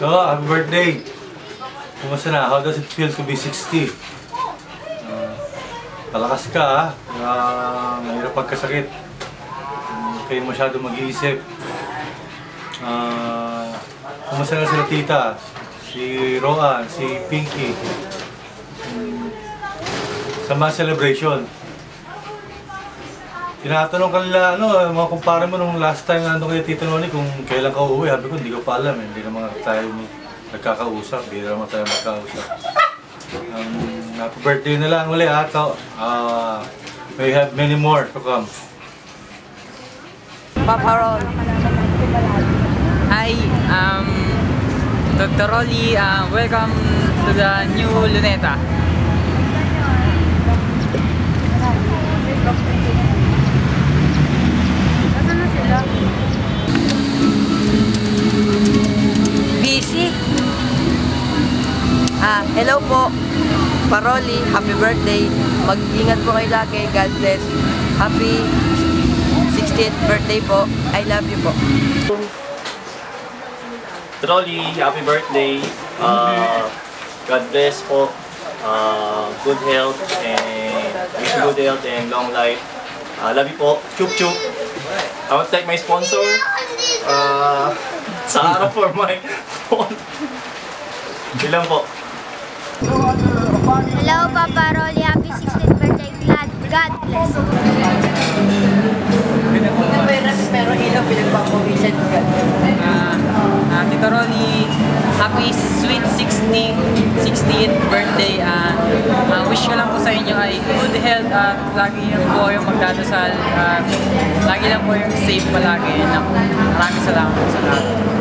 So, happy birthday! Kumusta na? How does it feel to be 60? Uh, palakas ka ha. Uh, mahirap pagkasakit. Um, kayo masyado mag-iisip. Uh, kumusta na sila tita? Si Roan, si Pinky. Um, sa celebration. Tinatanong ka nila, ano, mga kumpara mo nung last time na kayo Tito Noni kung kailan ka uuwi. Sabi ko, hindi ko pa alam eh. Hindi naman tayo nagkakausap. Hindi naman tayo magkausap. Um, happy birthday na lang uli ha. So, uh, may have many more to come. Paparol. Hi, um, Dr. Rolly, uh, welcome to the new Luneta. Ah, hello po. Paroli, happy birthday. Mag-ingat po kayo lagi. God bless. Happy 60th birthday po. I love you po. Trolly, happy birthday. Uh, God bless po. Uh, good health and wish good health and long life. Uh, love you po. Chup chup. I want to thank my sponsor. Uh, Sahara for my phone. Ilan po? Hello, Papa Rolly. Happy 16th birthday. God, God bless. Pero ilaw pinagpapawisan ko. Uh, uh, Tito Rolly, happy sweet 60, 60th birthday. Uh, uh, wish ko lang po sa inyo ay good health at lagi lang po yung magdadasal. At lagi lang po yung safe palagi. Maraming salamat sa lahat.